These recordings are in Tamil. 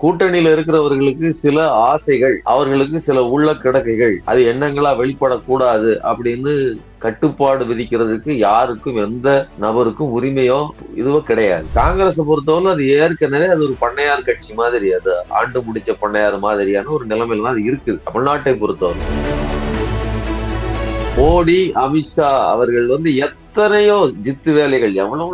கூட்டணியில இருக்கிறவர்களுக்கு சில ஆசைகள் அவர்களுக்கு சில உள்ள கிடக்கைகள். அது எண்ணங்களா வெளிப்படக்கூடாது அப்படின்னு கட்டுப்பாடு விதிக்கிறதுக்கு யாருக்கும் எந்த நபருக்கும் உரிமையோ இதுவோ கிடையாது. காங்கிரஸ் பொறுத்தவரை அது ஏற்கனவே அது ஒரு பண்ணையார் கட்சி மாதிரி அது ஆண்டு முடிச்ச பண்ணையார் மாதிரியான ஒரு நிலைமையில தான் அது இருக்குது தமிழ்நாட்டை பொறுத்தவரை மோடி அமித்ஷா அவர்கள் வந்து எத்தனையோ ஜித்து வேலைகள் எவ்வளவு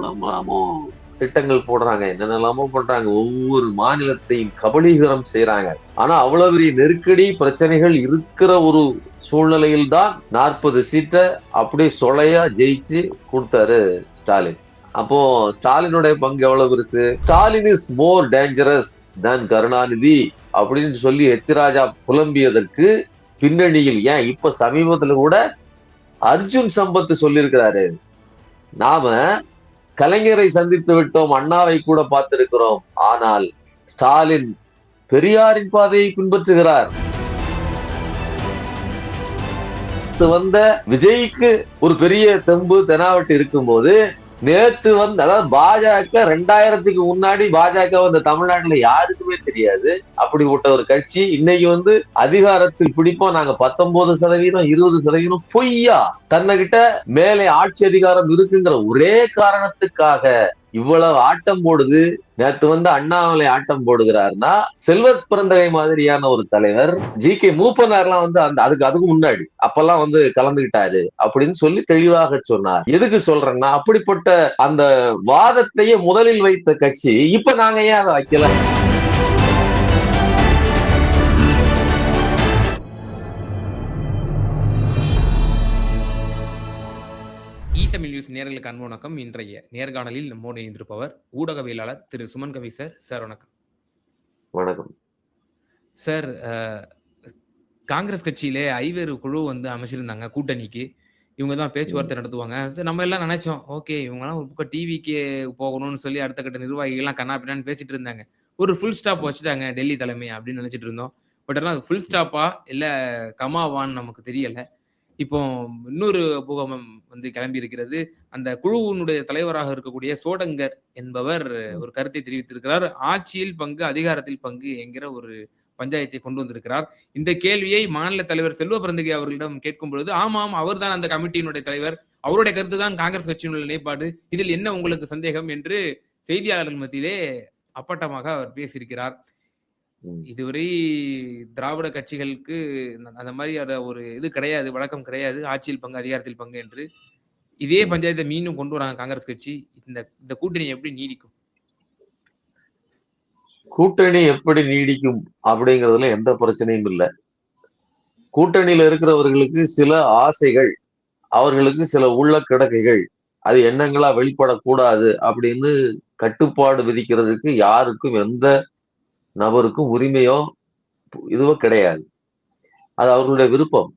திட்டங்கள் போடுறாங்க என்னென்னலாமோ பண்றாங்க ஒவ்வொரு மாநிலத்தையும் கபலீகரம் செய்யறாங்க ஆனா அவ்வளவு பெரிய நெருக்கடி பிரச்சனைகள் இருக்கிற ஒரு சூழ்நிலையில் தான் நாற்பது சீட்டை அப்படியே சொலையா ஜெயிச்சு கொடுத்தாரு ஸ்டாலின். அப்போ ஸ்டாலினுடைய பங்கு எவ்வளவு பெருசு? Stalin is more dangerous than Karunanidhi அப்படின்னு சொல்லி எச் ராஜா புலம்பியதற்கு பின்னணியில் ஏன் இப்ப சமீபத்துல கூட அர்ஜுன் சம்பத் சொல்லியிருக்கிறாரு. நாம கலைஞரை சந்தித்து விட்டோம் அண்ணாவை கூட பார்த்திருக்கிறோம். ஆனால் ஸ்டாலின் பெரியாரின் பாதையை பின்பற்றுகிறார். வந்த விஜய்க்கு ஒரு பெரிய தெம்பு தெனாவட்டு இருக்கும்போது நேத்து வந்து அதாவது பாஜக ரெண்டாயிரத்துக்கு முன்னாடி பாஜக வந்து தமிழ்நாட்டுல யாருக்குமே தெரியாது. அப்படிப்பட்ட ஒரு கட்சி இன்னைக்கு வந்து அதிகாரத்தில் பிடிப்போம். நாங்க பத்தொன்பது சதவீதம் இருபது சதவீதம் பொய்யா. தன்னைகிட்ட மேலே ஆட்சி அதிகாரம் இருக்குங்கிற ஒரே காரணத்துக்காக இவ்வளவு ஆட்டம் போடுது. நேத்து வந்து அண்ணாமலை ஆட்டம் போடுகிறார்னா செல்வத் பிறந்தகை மாதிரியான ஒரு தலைவர் ஜி கே மூப்பனார்லாம் வந்து அந்த அதுக்கு அதுக்கு முன்னாடி அப்பெல்லாம் வந்து கலந்துகிட்டாரு அப்படின்னு சொல்லி தெளிவாக சொன்னார். எதுக்கு சொல்றேன்னா அப்படிப்பட்ட அந்த வாதத்தையே முதலில் வைத்த கட்சி இப்ப நாங்க ஏன் அதை வைக்கல? நேர்களுக்கு அன்பு வணக்கம். இன்றைய நேர்காணலில் நம்மோடு இணைந்திருப்பவர் ஊடகவியலாளர் திரு சுமன் கவி சார். சார் வணக்கம். வணக்கம். சார் காங்கிரஸ் கட்சியிலே ஐவேறு குழு வந்து அமைச்சிருந்தாங்க கூட்டணிக்கு. இவங்க தான் பேச்சுவார்த்தை நடத்துவாங்க. நம்ம எல்லாம் நினைச்சோம் ஓகே இவங்கலாம் ஒரு பக்கம் டிவிக்கு போகணும்னு சொல்லி அடுத்த கட்ட நிர்வாகிகள்லாம் கண்ணா பின்னான்னு பேசிட்டு இருந்தாங்க. ஒரு ஃபுல் ஸ்டாப் வச்சுட்டாங்க டெல்லி தலைமை அப்படின்னு நினைச்சிட்டு இருந்தோம். பட் ஆனால் அது ஃபுல் ஸ்டாப்பா இல்லை கமாவான்னு நமக்கு தெரியல. இப்போ இன்னொரு பூகம்பம் வந்து கிளம்பி இருக்கிறது அந்த குழுவினுடைய தலைவராக இருக்கக்கூடிய சோடங்கர் என்பவர் ஒரு கருத்தை தெரிவித்திருக்கிறார். ஆட்சியில் பங்கு அதிகாரத்தில் பங்கு என்கிற ஒரு பஞ்சாயத்தை கொண்டு வந்திருக்கிறார். இந்த கேள்வியை மாநில தலைவர் செல்வ பிறந்தகை அவர்களிடம் கேட்கும் பொழுது ஆமாம் அவர்தான் அந்த கமிட்டியினுடைய தலைவர். அவருடைய கருத்து தான் காங்கிரஸ் கட்சியினுடைய நிலைப்பாடு. இதில் என்ன உங்களுக்கு சந்தேகம் என்று செய்தியாளர்கள் மத்தியிலே அப்பட்டமாக அவர் பேசியிருக்கிறார். இதுவரை திராவிட கட்சிகளுக்கு அந்த- மாதிரியான ஒரு இது கிடையாது வழக்கம் கிடையாது. ஆட்சியில் பங்கு அதிகாரத்தில் பங்கு என்று இதே. பஞ்சாயத்தை மீண்டும் கொண்டு வராங்க காங்கிரஸ் கட்சி. இந்த இந்த கூட்டணி எப்படி நீடிக்கும்? கூட்டணி எப்படி நீடிக்கும் அப்படிங்கிறதுல எந்த பிரச்சனையும் இல்லை. கூட்டணியில இருக்கிறவர்களுக்கு சில ஆசைகள் அவர்களுக்கு சில உள்ள கிடக்கைகள் அது எண்ணங்களா வெளிப்படக்கூடாது அப்படின்னு கட்டுப்பாடு விதிக்கிறதுக்கு யாருக்கும் எந்த நபருக்கும் உரிமையோ இதுவோ கிடையாது. அது அவர்களுடைய விருப்பம்.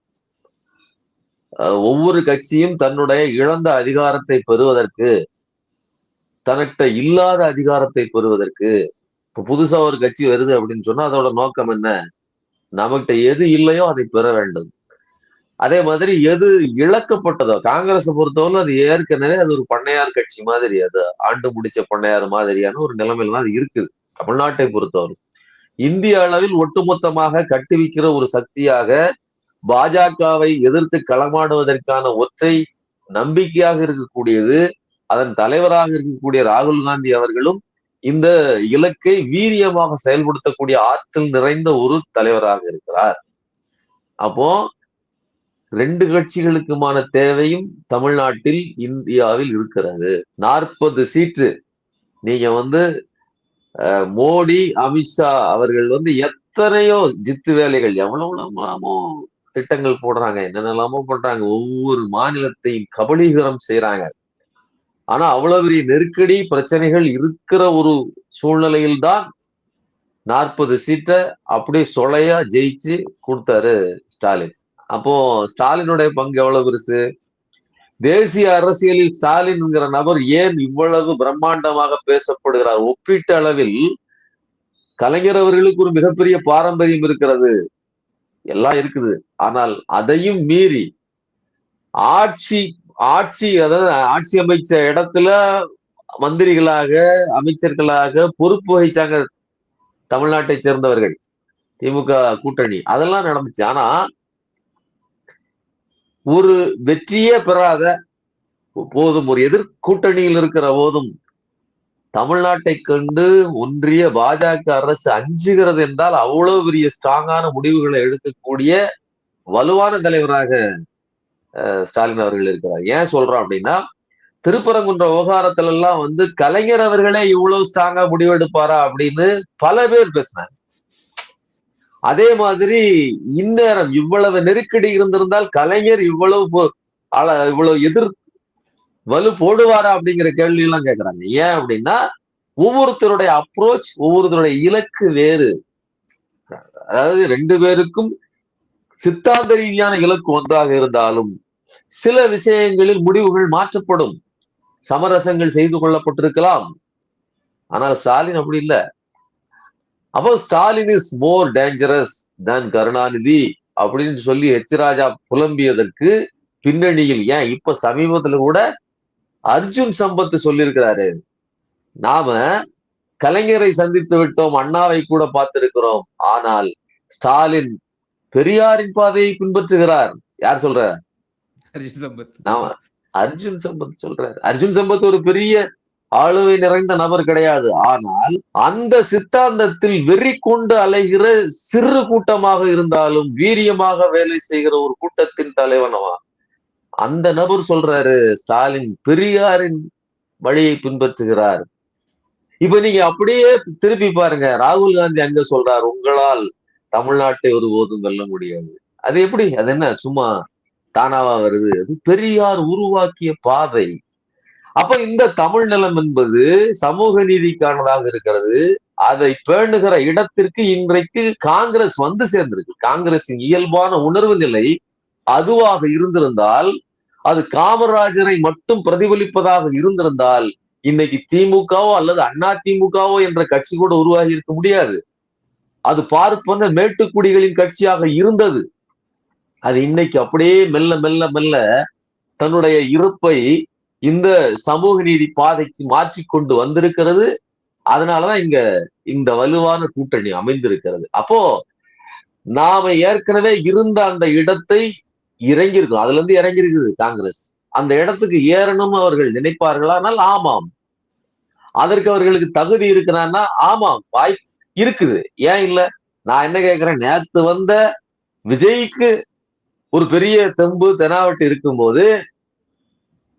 அஹ் ஒவ்வொரு கட்சியும் தன்னுடைய இழந்த அதிகாரத்தை பெறுவதற்கு தனக்கிட்ட இல்லாத அதிகாரத்தை பெறுவதற்கு இப்போ புதுசா ஒரு கட்சி வருது அப்படின்னு சொன்னா அதோட நோக்கம் என்ன? நமக்கிட்ட எது இல்லையோ அதை பெற வேண்டும். அதே மாதிரி எது இழக்கப்பட்டதோ காங்கிரஸ் பொறுத்தவரை அது ஏற்கனவே அது ஒரு பண்ணையார் கட்சி மாதிரி அது ஆண்டு முடிச்ச பண்ணையார் மாதிரியான ஒரு நிலைமையில தான் அது இருக்குது. தமிழ்நாட்டை பொறுத்தவரை இந்திய அளவில் ஒட்டுமொத்தமாக கட்டுவிக்கிற ஒரு சக்தியாக பாஜகவை எதிர்த்து களமாடுவதற்கான ஒற்றை நம்பிக்கையாக இருக்கக்கூடியது அதன் தலைவராக இருக்கக்கூடிய ராகுல் காந்தி அவர்களும் இந்த இலக்கை வீரியமாக செயல்படுத்தக்கூடிய ஆற்றல் நிறைந்த ஒரு தலைவராக இருக்கிறார். அப்போ ரெண்டு கட்சிகளுக்குமான தேவையும் தமிழ்நாட்டில் இந்தியாவில் இருக்கிறது. நாற்பது சீட்டு. நீங்க வந்து மோடி அமித்ஷா அவர்கள் வந்து எத்தனையோ ஜித்து வேலைகள் எவ்வளவு திட்டங்கள் போடுறாங்க என்னென்னலாமோ பண்றாங்க ஒவ்வொரு மாநிலத்தையும் கபலீகரம் செய்யறாங்க ஆனா அவ்வளவு பெரிய நெருக்கடி பிரச்சனைகள் இருக்கிற ஒரு சூழ்நிலையில்தான் நாற்பது சீட்டை அப்படியே சொலையா ஜெயிச்சு கொடுத்தாரு ஸ்டாலின். அப்போ ஸ்டாலினுடைய பங்கு எவ்வளவு பெருசு? தேசிய அரசியலில் ஸ்டாலின்ங்கிற நபர் ஏன் இவ்வளவு பிரம்மாண்டமாக பேசப்படுகிறார்? ஒப்பீட்டு அளவில் கலைஞர் அவர்களுக்கு ஒரு மிகப்பெரிய பாரம்பரியம் இருக்கிறது. எல்லாம் இருக்குது. ஆனால் அதையும் மீறி ஆட்சி ஆட்சி அதாவது ஆட்சி அமைச்ச இடத்துல மந்திரிகளாக அமைச்சர்களாக பொறுப்பு வகிச்சாங்க தமிழ்நாட்டை சேர்ந்தவர்கள். திமுக கூட்டணி. அதெல்லாம் நடந்துச்சு. ஆனா ஒரு வெற்றியே பெறாத போதும். ஒரு எதிர்கூட்டணியில் இருக்கிற போதும் தமிழ்நாட்டை கண்டு ஒன்றிய பாஜக அரசு அஞ்சுகிறது என்றால் அவ்வளவு பெரிய ஸ்ட்ராங்கான முடிவுகளை எடுக்கக்கூடிய வலுவான தலைவராக ஸ்டாலின் அவர்கள் இருக்கிறார். ஏன் சொல்றோம் அப்படின்னா திருப்பரங்குன்ற விவகாரத்துல எல்லாம் வந்து கலைஞர் அவர்களே இவ்வளவு ஸ்ட்ராங்கா முடிவெடுப்பாரா அப்படின்னு பல பேர் பேசினாங்க. அதே மாதிரி இந்நேரம் இவ்வளவு நெருக்கடி இருந்திருந்தால் கலைஞர் இவ்வளவு அள- இவ்வளவு எதிர் வலு போடுவாரா அப்படிங்கிற கேள்வி எல்லாம் கேட்கிறாங்க ஏன் அப்படின்னா ஒவ்வொருத்தருடைய அப்ரோச் ஒவ்வொருத்தருடைய இலக்கு வேறு. அதாவது ரெண்டு பேருக்கும் சித்தாந்த ரீதியான இலக்கு ஒன்றாக இருந்தாலும் சில விஷயங்களில் முடிவுகள் மாற்றப்படும். சமரசங்கள் செய்து கொள்ளப்பட்டிருக்கலாம். ஆனால் ஸ்டாலின் அப்படி இல்ல. அப்போ Stalin is more dangerous than Karunanidhi அப்படின்னு சொல்லி எச் ராஜா புலம்பியதற்கு பின்னணியில் ஏன் இப்ப சமீபத்துல கூட அர்ஜுன் சம்பத் சொல்லியிருக்கிறாரு. நாம கலைஞரை சந்தித்து விட்டோம் அண்ணாவை கூட பார்த்திருக்கிறோம். ஆனால் ஸ்டாலின் பெரியாரின் பாதையை பின்பற்றுகிறார். யார் சொல்ற? அர்ஜுன் சம்பத். நாம அர்ஜுன் சம்பத் சொல்றாரு. அர்ஜுன் சம்பத் ஒரு பெரிய ஆளுமை நிறைந்த நபர் கிடையாது. ஆனால் அந்த சித்தாந்தத்தில் வெறி கொண்டு அலைகிற சிறு கூட்டமாக இருந்தாலும் வீரியமாக வேலை செய்கிற ஒரு கூட்டத்தின் தலைவனவா அந்த நபர் சொல்றாரு ஸ்டாலின் பெரியாரின் வழியை பின்பற்றுகிறார். இப்ப நீங்க அப்படியே திருப்பி பாருங்க ராகுல் காந்தி அங்க சொல்றார் உங்களால் தமிழ்நாட்டை ஒருபோதும் வெல்ல முடியாது. அது எப்படி? அது என்ன? சும்மா தானாவா வருது? அது பெரியார் உருவாக்கிய பாதை. அப்ப இந்த தமிழ் நிலம் என்பது சமூக நீதிக்கானதாக இருக்கிறது. அதை பேணுகிற இடத்திற்கு இன்றைக்கு காங்கிரஸ் வந்து சேர்ந்திருக்கு. காங்கிரசின் இயல்பான உணர்வு நிலை அதுவாக இருந்திருந்தால் அது காமராஜரை மட்டும் பிரதிபலிப்பதாக இருந்திருந்தால் இன்னைக்கு திமுகவோ அல்லது அண்ணா திமுகவோ என்ற கட்சி கூட உருவாகி இருக்க முடியாது. அது பார்ப்பன மேட்டுக்குடிகளின் கட்சியாக இருந்தது. அது இன்னைக்கு அப்படியே மெல்ல மெல்ல மெல்ல தன்னுடைய இருப்பை இந்த சமூக நீதி பாதைக்கு மாற்றி கொண்டு வந்திருக்கிறது. அதனாலதான் இங்க இந்த வலுவான கூட்டணி அமைந்திருக்கிறது. அப்போ நாம ஏற்கனவே இருந்த அந்த இடத்தை இறங்கியிருக்கோம். அதுல இருந்து இறங்கியிருக்குது காங்கிரஸ். அந்த இடத்துக்கு ஏறணும் அவர்கள் நினைப்பார்களானால் ஆமாம். அதற்கு அவர்களுக்கு தகுதி இருக்கிறான்னா ஆமாம் வாய்ப்பு இருக்குது. ஏன் இல்ல? நான் என்ன கேட்கிறேன் நேத்து வந்த விஜய்க்கு ஒரு பெரிய தெம்பு தெனாவட்டு இருக்கும்போது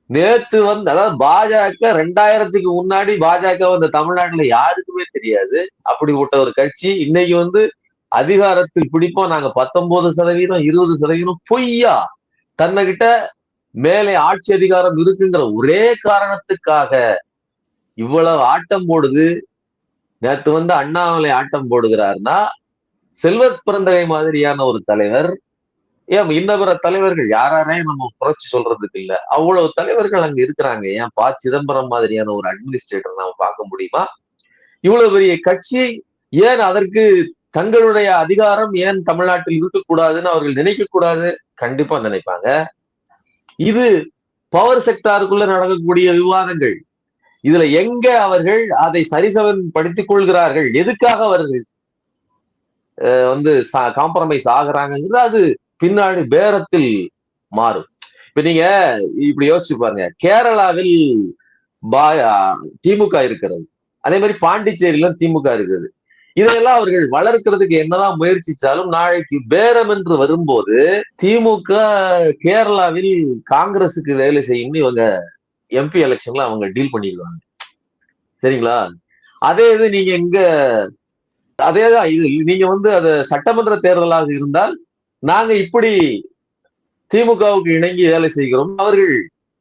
நேத்து வந்து அதாவது பாஜக ரெண்டாயிரத்துக்கு முன்னாடி பாஜக வந்த தமிழ்நாட்டுல யாருக்குமே தெரியாது. அப்படிப்பட்ட ஒரு கட்சி. இன்னைக்கு வந்து அதிகாரத்தில் பிடிப்போம். நாங்க பத்தொன்பது சதவீதம் இருபது சதவீதம் பொய்யா? தன்னைகிட்ட மேலே ஆட்சி அதிகாரம் இருக்குங்கிற ஒரே காரணத்துக்காக இவ்வளவு ஆட்டம் போடுது. நேத்து வந்து அண்ணாமலை ஆட்டம் போடுகிறார்னா செல்வத் பிறந்தகை மாதிரியான ஒரு தலைவர் ஏன் இன்ன பிற தலைவர்கள் யாரையும் நம்ம புரட்சி சொல்றதுக்கு இல்ல? அவ்வளவு தலைவர்கள் அங்க இருக்கிறாங்க. ஏன் பா சிதம்பரம் மாதிரியான ஒரு அட்மினிஸ்ட்ரேட்டர் நாம பார்க்க முடியுமா? இவ்வளவு பெரிய கட்சி ஏன் அதற்கு தங்களுடைய அதிகாரம் ஏன் தமிழ்நாட்டில் இருக்கக்கூடாதுன்னு அவர்கள் நினைக்க கூடாது? கண்டிப்பா நினைப்பாங்க. இது பவர் செக்டாருக்குள்ள நடக்கக்கூடிய விவாதங்கள். இதுல எங்க அவர்கள் அதை சரிசவன் படுத்திக் கொள்கிறார்கள்? எதுக்காக அவர்கள் வந்து காம்ப்ரமைஸ் ஆகிறாங்கிறது அது பின்னாடி பேரத்தில் மாறும். இப்ப நீங்க இப்படி யோசிச்சு பாருங்க. கேரளாவில் பா திமுக இருக்கிறது. அதே மாதிரி பாண்டிச்சேரியில திமுக இருக்குது. இதையெல்லாம் அவர்கள் வளர்க்கறதுக்கு என்னதான் முயற்சிச்சாலும் நாளைக்கு பேரம் என்று வரும்போது திமுக கேரளாவில் காங்கிரஸுக்கு வேலை செய்யும்னு இவங்க எம்பி எலெக்ஷன்ல அவங்க டீல் பண்ணிடுவாங்க. சரிங்களா? அதே இது நீங்க இங்க அதேதான் இது. நீங்க வந்து அது சட்டமன்ற தேர்தலாக இருந்தால் நாங்க இப்படி திமுகவுக்கு இணங்கி வேலை செய்கிறோம். அவர்கள்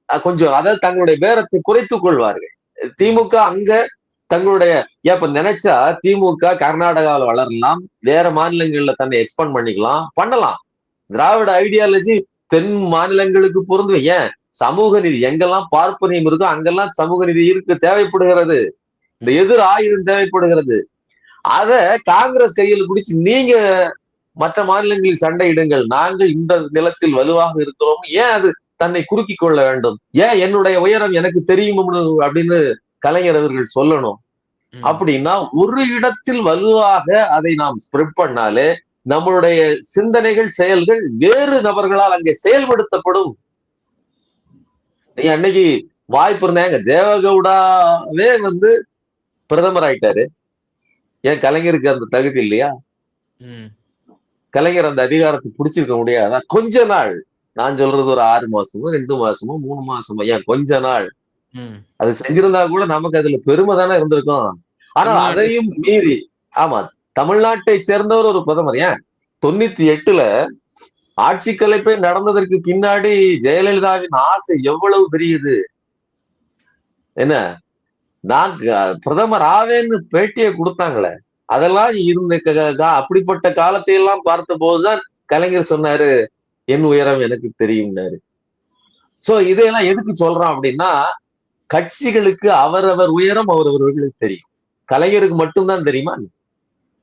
கொஞ்சம் அதாவது தங்களுடைய பேரத்தை குறைத்துக் கொள்வார்கள். திமுக அங்க தங்களுடைய இப்ப நினைச்சா திமுக கர்நாடகாவில் வளரலாம் வேற மாநிலங்கள்ல தன்னை எக்ஸ்பேண்ட் பண்ணிக்கலாம் பண்ணலாம். திராவிட ஐடியாலஜி தென் மாநிலங்களுக்கு பொருந்து ஏன்? சமூக நிதி எங்கெல்லாம் பார்ப்பனியம் இருக்கோ அங்கெல்லாம் சமூக நிதி இருக்கு தேவைப்படுகிறது. இந்த எதிர் ஆயுதம் தேவைப்படுகிறது. அத காங்கிரஸ் கையில் பிடிச்சு நீங்க மற்ற மாநிலங்களில் சண்டையிடுங்கள் நாங்கள் இந்த நிலத்தில் வலுவாக இருக்கிறோம். ஏன் அது தன்னை குறுக்கிக் கொள்ள வேண்டும்? ஏன் என்னுடைய உயரம் எனக்கு தெரியும் அப்படின்னு கலைஞர் அவர்கள் சொல்லணும். அப்படின்னா ஒரு இடத்தில் வலுவாக அதை நாம் ஸ்ப்ரெட் பண்ணாலே நம்மளுடைய சிந்தனைகள் செயல்கள் வேறு நபர்களால் அங்கே செயல்படுத்தப்படும். அன்னைக்கு வாய்ப்பு இருந்தாங்க தேவகவுடாவே வந்து பிரதமர் ஆயிட்டாரு ஏன் கலைஞருக்கு அந்த தகுதி இல்லையா. கலைஞர் அந்த அதிகாரத்தை பிடிச்சிருக்க முடியாதா கொஞ்ச நாள். நான் சொல்றது ஒரு ஆறு மாசமோ ரெண்டு மாசமோ மூணு மாசமோ ஏன் கொஞ்ச நாள். அது செஞ்சிருந்தா கூட நமக்கு அதுல பெருமை தானே இருந்திருக்கும். ஆனா அதையும் மீறி ஆமா தமிழ்நாட்டை சேர்ந்தவர் ஒரு பிரதமர். ஏன்? தொண்ணூத்தி எட்டுல ஆட்சி கலைப்பே நடந்ததற்கு பின்னாடி ஜெயலலிதாவின் ஆசை எவ்வளவு பெரியது? என்ன? நான் பிரதமர் ஆவேன்னு பேட்டியை கொடுத்தாங்களே. அதெல்லாம் இருந்த அப்படிப்பட்ட காலத்தை எல்லாம் பார்த்த போதுதான் கலைஞர் சொன்னாரு என் உயரம் எனக்கு தெரியும்னாரு. சோ இதையெல்லாம் எதுக்கு சொல்றோம் அப்படின்னா கட்சிகளுக்கு அவரவர் உயரம் அவரவர்களுக்கு தெரியும். கலைஞருக்கு மட்டும்தான் தெரியுமா?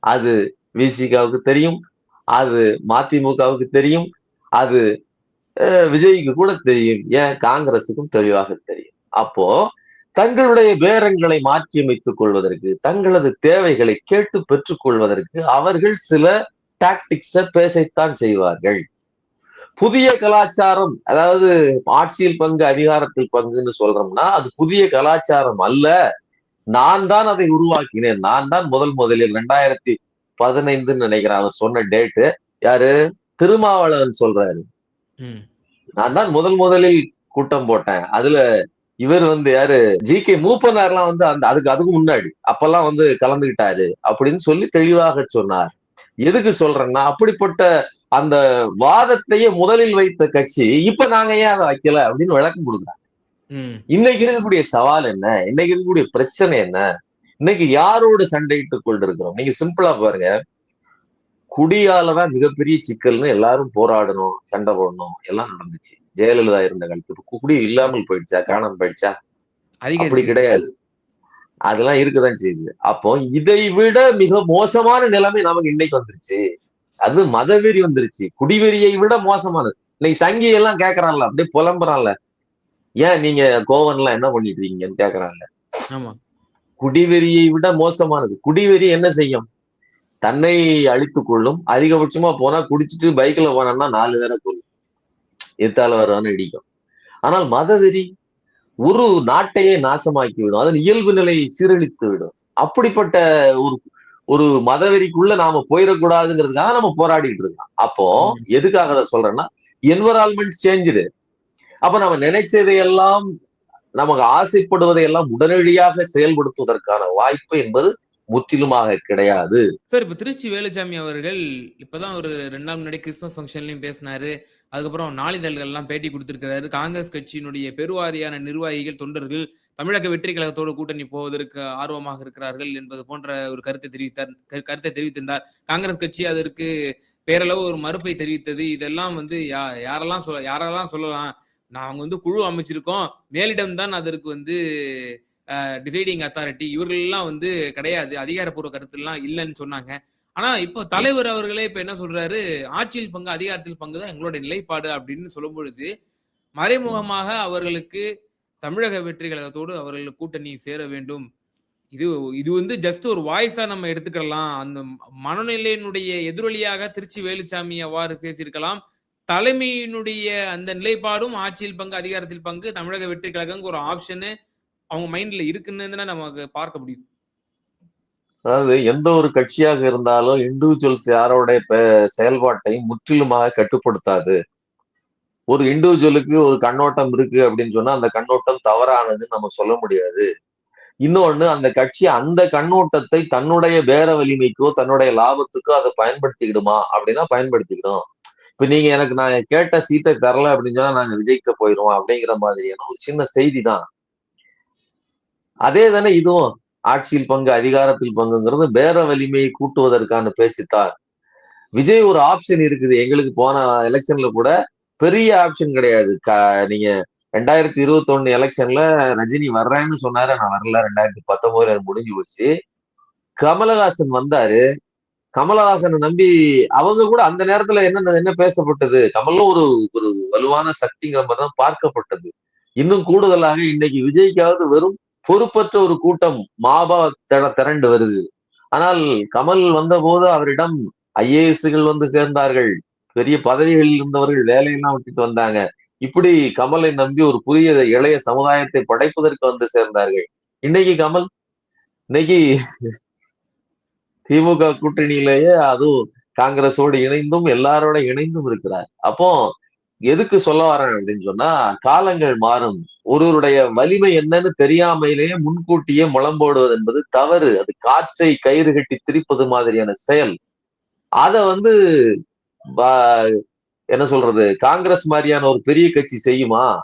அது விசிகாவுக்கு தெரியும் அது மதிமுகவுக்கு தெரியும் அது அஹ், விஜய்க்கு கூட தெரியும் ஏன் காங்கிரசுக்கும் தெளிவாக தெரியும். அப்போ தங்களுடைய பேரங்களை மாற்றி அமைத்துக் கொள்வதற்கு தங்களது தேவைகளை கேட்டு பெற்றுக் கொள்வதற்கு அவர்கள் சில டாக்டிக்ஸ பேசத்தான் செய்வார்கள். புதிய கலாச்சாரம் அதாவது ஆட்சியில் பங்கு அதிகாரத்தில் பங்குன்னு சொல்றோம்னா அது புதிய கலாச்சாரம் அல்ல. நான் தான் அதை உருவாக்கினேன். நான் தான் முதல் முதலில் ரெண்டாயிரத்தி பதினைந்துன்னு நினைக்கிறேன். அவர் சொன்ன டேட்டு யாரு? திருமாவளவன் சொல்றாரு. நான் தான் முதல் முதலில் கூட்டம் போட்டேன். அதுல இவர் வந்து யாரு? ஜி கே மூப்பனார்லாம் வந்து அந்த அதுக்கு அதுக்கு முன்னாடி. அப்பெல்லாம் வந்து கலந்துகிட்டாரு அப்படின்னு சொல்லி தெளிவாக சொன்னார். எதுக்கு சொல்றேன்னா அப்படிப்பட்ட அந்த வாதத்தையே முதலில் வைத்த கட்சி இப்ப நாங்க ஏன் அதை வைக்கல அப்படின்னு விளக்கம் கொடுக்குறாங்க. இன்னைக்கு இருக்கக்கூடிய சவால் என்ன? இன்னைக்கு இருக்கக்கூடிய பிரச்சனை என்ன? இன்னைக்கு யாரோடு சண்டையிட்டுக் கொண்டிருக்கிறோம்? நீங்க சிம்பிளா பாருங்க. குடியாலதான் மிகப்பெரிய சிக்கல்னு எல்லாரும் போராடணும் சண்டை போடணும் எல்லாம் நடந்துச்சு. ஜெயலலிதா இருந்த காலத்துக்கு குடி இல்லாமல் போயிடுச்சா காணாம போயிடுச்சா? அப்படி கிடையாது. அதெல்லாம் இருக்குதான் செய்யுது. அப்போ இதை விட மிக மோசமான நிலைமை நமக்கு இன்னைக்கு வந்துருச்சு. அது மதவெறி வந்துருச்சு. குடிவெறியை விட மோசமானது. இன்னைக்கு சங்கி எல்லாம் கேக்குறான்ல அப்படியே புலம்புறான்ல. ஏன் நீங்க கோவன்லாம் என்ன பண்ணிட்டு இருக்கீங்கன்னு கேக்குறாங்க ஆமா. குடிவெறியை விட மோசமானது. குடிவெறி என்ன செய்யும்? தன்னை அழித்துக் கொள்ளும். அதிகபட்சமா போனா குடிச்சிட்டு பைக்ல போனான்னா நாலு பேரை கொள்ளும் எத்தால வரவன இடிக்கும். ஆனால் மதவெறி ஒரு நாட்டையே நாசமாக்கி விடும் அதன் இயல்பு நிலையை சீரழித்து விடும் அப்படிப்பட்ட ஒரு ஒரு மதவெறிக்குள்ள நாம போயிடக்கூடாதுங்கிறதுக்காக நம்ம போராடிட்டு இருக்கோம். அப்போ. எதுக்காக அதை சொல்றேன்னா என்வரான்மெண்ட் சேஞ்சுடு அப்ப நம்ம நினைச்சதை எல்லாம் நமக்கு ஆசைப்படுவதை எல்லாம் உடனடியாக செயல்படுத்துவதற்கான வாய்ப்பு என்பது முற்றிலுமாக கிடையாது. சார் இப்ப திருச்சி வேலுச்சாமி அவர்கள் இப்பதான் ஒரு ரெண்டு நாள் முன்னாடி கிறிஸ்துமஸ் ஃபங்க்ஷன்லயும் பேசினாரு. அதுக்கப்புறம் நாளிதழ்கள்லாம் பேட்டி கொடுத்திருக்கிறாரு. காங்கிரஸ் கட்சியினுடைய பெருவாரியான நிர்வாகிகள் தொண்டர்கள் தமிழக வெற்றி கழகத்தோடு கூட்டணி போவதற்கு ஆர்வமாக இருக்கிறார்கள் என்பது போன்ற ஒரு கருத்தை தெரிவித்தார் கருத்தை தெரிவித்திருந்தார். காங்கிரஸ் கட்சி அதற்கு பேரளவு ஒரு மறுப்பை தெரிவித்தது. இதெல்லாம் வந்து யா யாரெல்லாம் சொல்ல யாரெல்லாம் சொல்லலாம் நாங்க வந்து குழு அமைச்சிருக்கோம். மேலிடம் தான் அதற்கு வந்து டிசைடிங் அத்தாரிட்டி இவர்கள் எல்லாம் வந்து கிடையாது. அதிகாரப்பூர்வ கருத்துலாம் இல்லைன்னு சொன்னாங்க. ஆனா இப்போ தலைவர் அவர்களே இப்ப என்ன சொல்றாரு? ஆட்சியில் பங்கு அதிகாரத்தில் பங்கு தான் எங்களோட நிலைப்பாடு அப்படின்னு சொல்லும் பொழுது மறைமுகமாக அவர்களுக்கு தமிழக வெற்றி கழகத்தோடு அவர்கள் கூட்டணி சேர வேண்டும். இது இது வந்து ஜஸ்ட் ஒரு வாய்ஸா நம்ம எடுத்துக்கலாம். அந்த மனநிலையினுடைய எதிரொலியாக திருச்சி வேலுச்சாமி அவ்வாறு பேசியிருக்கலாம். தலைமையினுடைய அந்த நிலைப்பாடும் ஆட்சியில் பங்கு அதிகாரத்தில் பங்கு தமிழக வெற்றி கழகம் ஒரு ஆப்ஷனு அவங்க மைண்ட்ல இருக்குன்னு நமக்கு பார்க்க முடியுது அதாவது எந்த ஒரு கட்சியாக இருந்தாலும் இண்டிவிஜுவல்ஸ் யாரோட பெ- செயல்பாட்டையும் முற்றிலுமாக கட்டுப்படுத்தாது. ஒரு இண்டிவிஜுவலுக்கு ஒரு கண்ணோட்டம் இருக்கு அப்படின்னு சொன்னா அந்த கண்ணோட்டம் தவறானதுன்னு நம்ம சொல்ல முடியாது. இன்னொன்னு அந்த கட்சி அந்த கண்ணோட்டத்தை தன்னுடைய பேர வலிமைக்கோ தன்னுடைய லாபத்துக்கோ அதை பயன்படுத்திக்கிடுமா அப்படின்னா பயன்படுத்திக்கிடும். இப்ப நீங்க எனக்கு நான் கேட்ட சீட்டை தரல அப்படின்னு சொன்னா நாங்க விஜய்க்கு போயிடுவோம் அப்படிங்கிற மாதிரியான ஒரு சின்ன செய்தி தான். அதே தானே இதுவும். ஆட்சியில் பங்கு அதிகாரத்தில் பங்குங்கிறது பேர வலிமையை கூட்டுவதற்கான பேச்சுத்தான் விஜய் ஒரு ஆப்ஷன் இருக்குது. எங்களுக்கு போன எலெக்ஷன்ல கூட பெரிய ஆப்ஷன் கிடையாது. க- நீங்க ரெண்டாயிரத்தி இருபத்தி ஒண்ணு எலெக்ஷன்ல ரஜினி வர்றேன்னு சொன்னாரு. நான் வரல. ரெண்டாயிரத்தி பத்தொன்பதுல முடிஞ்சு போச்சு. கமலஹாசன் வந்தாரு. கமலஹாசனை நம்பி அவங்க கூட அந்த நேரத்துல என்ன என்ன பேசப்பட்டது? கமலும் ஒரு ஒரு வலுவான சக்திங்கிற மாதிரி தான் பார்க்கப்பட்டது. இன்னும் கூடுதலாக இன்னைக்கு விஜய்க்காவது வெறும் பொறுப்பற்ற ஒரு கூட்டம் மாபா திரண்டு வருது. ஆனால் கமல் வந்தபோது அவரிடம் ஐஏஎஸ்கள் வந்து சேர்ந்தார்கள். பெரிய பதவிகளில் இருந்தவர்கள் வேலையெல்லாம் விட்டுட்டு வந்தாங்க. இப்படி கமலை நம்பி ஒரு புதிய இளைய சமுதாயத்தை படைப்பதற்கு வந்து சேர்ந்தார்கள். இன்னைக்கு கமல்? இன்னைக்கு திமுக கூட்டணியிலேயே அதுவும் காங்கிரஸோடு இணைந்தும் எல்லாரோட இணைந்தும் இருக்கிறார். அப்போ எதுக்கு சொல்ல வரேன் அப்படின்னு சொன்னா காலங்கள் மாறும். ஒருவருடைய வலிமை என்னன்னு தெரியாமையிலேயே முன்கூட்டியே முளம்போடுவது என்பது தவறு. அது காற்றை கயிறு கட்டி திரிப்பது மாதிரியான செயல். அத வந்து வ- என்ன சொல்றது காங்கிரஸ் மாதிரியான ஒரு பெரிய கட்சி செய்யுமா?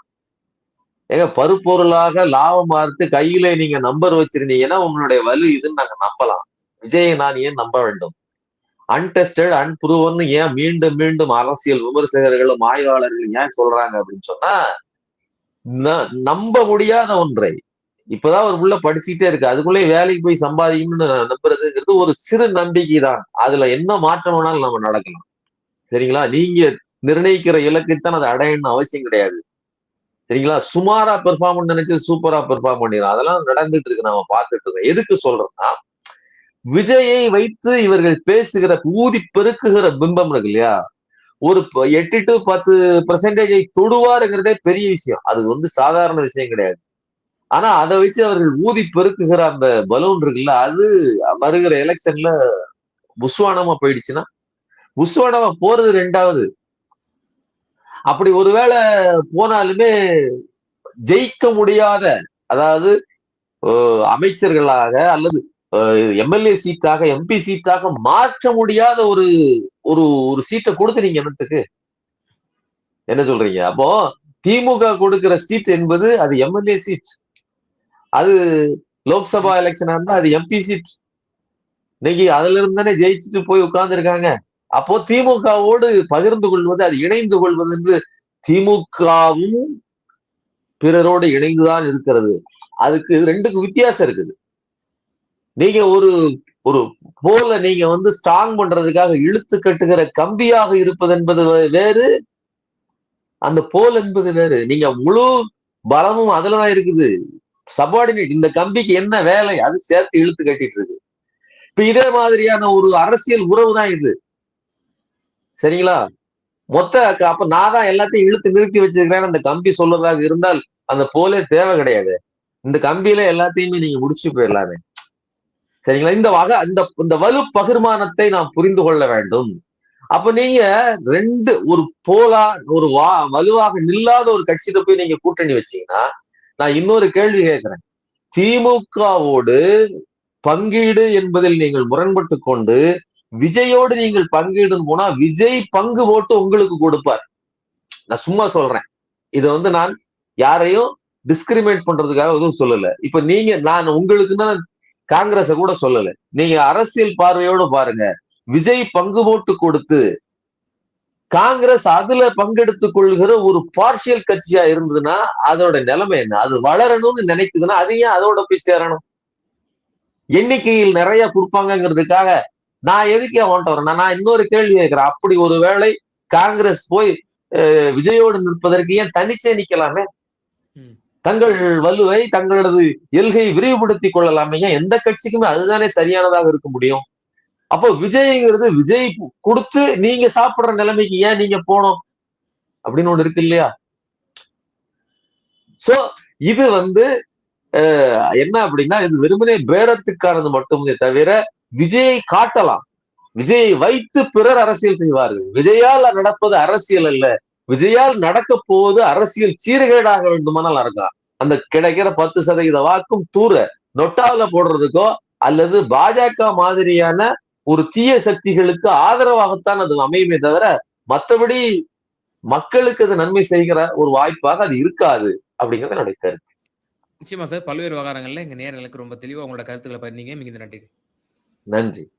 ஏங்க பருப்பொருளாக லாபம் பார்த்து கையில நீங்க நம்பர் வச்சிருந்தீங்கன்னா உங்களுடைய வலு இதுன்னு நாங்க நம்பலாம். விஜயை நான் ஏன் நம்ப வேண்டும்? அன்டெஸ்டட் அன்ப்ரூவன் ஏன் மீண்டும் மீண்டும் அரசியல் விமர்சகர்களும் ஆய்வாளர்களும் ஏன் சொல்றாங்க அப்படின்னு சொன்னா நம்ப முடியாத ஒன்றை. இப்பதான் ஒரு உள்ள படிச்சுட்டே இருக்கு அதுக்குள்ளே வேலைக்கு போய் சம்பாதிக்கணும்னு நம்புறதுங்கிறது ஒரு சிறு நம்பிக்கை தான் அதுல என்ன மாற்றம் வேணாலும் நம்ம நடக்கலாம். சரிங்களா? நீங்க நிர்ணயிக்கிற இலக்குத்தான் அதை அடையணும்னு அவசியம் கிடையாது. சரிங்களா? சுமாரா பெர்ஃபார்ம் நினைச்சது சூப்பரா பெர்ஃபார்ம் பண்ணிடலாம். அதெல்லாம் நடந்துட்டு இருக்கு. நாம பார்த்துட்டு இருக்கோம். எதுக்கு சொல்றோம்னா விஜயை வைத்து இவர்கள் பேசுகிற ஊதி பெருக்குகிற பிம்பம் இருக்கு இல்லையா? ஒரு ப- எட்டு டு பத்து பெர்சன்டேஜை தொடுவாருங்கிறதே பெரிய விஷயம். அது வந்து சாதாரண விஷயம் கிடையாது. ஆனா அதை வச்சு அவர்கள் ஊதி பெருக்குகிற அந்த பலூன் இருக்குல்ல அது வருகிற எலெக்ஷன்ல புஸ்வானமா போயிடுச்சுன்னா புஸ்வானமா போறது ரெண்டாவது. அப்படி ஒருவேளை போனாலுமே ஜெயிக்க முடியாத அதாவது அமைச்சர்களாக அல்லது எம்எல்ஏ சீட்டாக எம்பி சீட்டாக மாற்ற முடியாத ஒரு ஒரு ஒரு சீட்டை கொடுத்து நீங்க என்னத்துக்கு? என்ன சொல்றீங்க? அப்போ திமுக கொடுக்கிற சீட் என்பது அது எம்எல்ஏ சீட். அது லோக்சபா எலெக்ஷனா இருந்தா அது எம்பி சீட். இன்னைக்கு அதுல இருந்து தானே ஜெயிச்சுட்டு போய் உட்கார்ந்துருக்காங்க. அப்போ திமுகவோடு பகிர்ந்து கொள்வது அது இணைந்து கொள்வது என்று திமுகவும் பிறரோடு இணைந்துதான் இருக்கிறது. அதுக்கு ரெண்டுக்கு வித்தியாசம் இருக்குது. நீங்க ஒரு ஒரு போல நீங்க வந்து ஸ்ட்ராங் பண்றதுக்காக இழுத்து கட்டுகிற கம்பியாக இருப்பது என்பது வேறு. அந்த போல் என்பது வேறு. நீங்க முழு பலமும் அதுலதான் இருக்குது. சபார்டினேட் இந்த கம்பிக்கு என்ன வேலை? அது சேர்த்து இழுத்து கட்டிட்டு இருக்கு இப்ப இதே மாதிரியான ஒரு அரசியல் உறவு தான் இது. சரிங்களா? மொத்த அப்ப நான் தான் எல்லாத்தையும் இழுத்து நிறுத்தி வச்சிருக்கிறேன் அந்த கம்பி சொல்வதாக இருந்தால் அந்த போலே தேவை கிடையாது. இந்த கம்பியில எல்லாத்தையுமே நீங்க முடிச்சு போயிடலாமே. சரிங்களா? இந்த வகை இந்த இந்த வலு பகிர்மானத்தை நாம் புரிந்து கொள்ள வேண்டும். அப்ப நீங்க ரெண்டு ஒரு போலா ஒரு வா வலுவாக நில்லாத ஒரு கட்சியில போய் நீங்க கூட்டணி வச்சீங்கன்னா நான் இன்னொரு கேள்வி கேட்கிறேன். திமுகவோடு பங்கீடு என்பதில் நீங்கள் முரண்பட்டு கொண்டு விஜயோடு நீங்கள் பங்கீடு போனா விஜய் பங்கு போட்டு உங்களுக்கு கொடுப்பார். நான் சும்மா சொல்றேன். இதை வந்து நான் யாரையும் டிஸ்கிரிமினேட் பண்றதுக்காக எதுவும் சொல்லல. இப்ப நீங்க நான் உங்களுக்கு தான் காங்கிரஸ கூட சொல்லல. நீங்க அரசியல் பார்வையோட பாருங்க. விஜய் பங்கு போட்டு கொடுத்து காங்கிரஸ் அதுல பங்கெடுத்துக் கொள்கிற ஒரு பார்ஷியல் கட்சியா இருந்ததுன்னா அதோட நிலைமை என்ன? அது வளரணும்னு நினைக்குதுன்னா அதையும் ஏன் அதோட போய் சேரணும்? எண்ணிக்கையில் நிறைய கொடுப்பாங்கங்கிறதுக்காக நான் எதுக்கே அவன்கிட்ட வரேன்? நான் இன்னொரு கேள்வி கேட்கிறேன். அப்படி ஒரு வேளை காங்கிரஸ் போய் விஜயோடு நிற்பதற்கு ஏன் தனிச்சே நிக்கலாமே? தங்கள் வலுவை தங்களது எல்கையை விரிவுபடுத்திக் கொள்ளலாமே ஏன்? எந்த கட்சிக்குமே அதுதானே சரியானதாக இருக்க முடியும். அப்போ விஜய்ங்கிறது விஜய் கொடுத்து நீங்க சாப்பிடுற நிலைமைக்கு ஏன் நீங்க போனோம்? அப்படின்னு ஒண்ணு இருக்கு இல்லையா? சோ இது வந்து என்ன அப்படின்னா இது வெறுமனே பேரத்துக்கானது மட்டுமே தவிர விஜயை காட்டலாம். விஜயை வைத்து பிறர் அரசியல் செய்வார்கள். விஜயால் நடப்பது அரசியல் அல்ல. விஜயால் நடக்க போவது அரசியல் சீர்கேடாக வேண்டுமானால் நடக்கும் அந்த கிடைக்கிற பத்து சதவீத வாக்கும் தூர நொட்டாவில போடுறதுக்கோ அல்லது பாஜக மாதிரியான ஒரு தீய சக்திகளுக்கு ஆதரவாகத்தான் அது அமையுமே தவிர மற்றபடி மக்களுக்கு அது நன்மை செய்கிற ஒரு வாய்ப்பாக அது இருக்காது அப்படிங்கறது என்னுடைய கருத்து. நிச்சயமா சார். பல்வேறு விவகாரங்கள்ல எங்க நேர்களுக்கு ரொம்ப தெளிவா உங்களோட கருத்துக்களை பகிர்ந்தீங்க. மிகுந்த நன்றி. நன்றி.